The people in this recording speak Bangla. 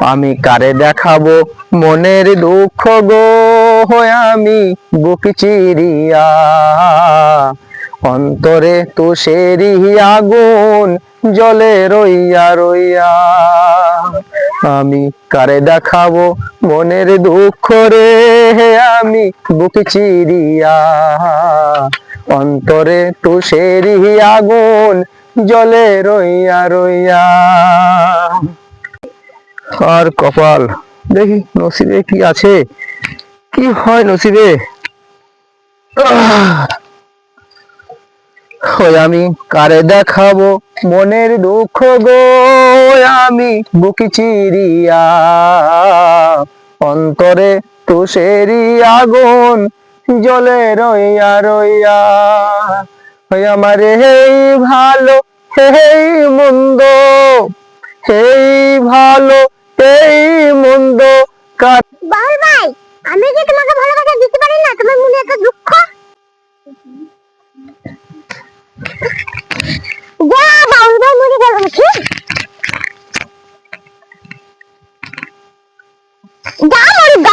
আমি কারে দেখাবো মনের দুঃখ গো? হয়ে আমি বুক চিরিয়া। অন্তরে তুষেরি আগুন, জলে রইয়া রইয়া। আমি কারে দেখাবো মনের দুঃখ রে? আমি বুক চিরিয়া। অন্তরে তুষেরি আগুন, জলে রইয়া রইয়া। আর কপাল। দেখি নসিবে কি আছে? কি হয় নসিবে? ওই আমি কারে দেখাবো মনের দুঃখ গো? আমি বুকি চিরিয়া, অন্তরে তুষেরি আগুন জলে রইয়া রইয়া। ওই আমার হেই ভালো হেই মন্দ হেই ভালো সেই মন্দ কাজ। বল ভাই, আমি যে তোমাকে ভালোবাসা দিতে পারি না? তোমার মনে এত দুঃখ? যা, বাউল ভাই, মরে গেল নাকি? যা মরে গা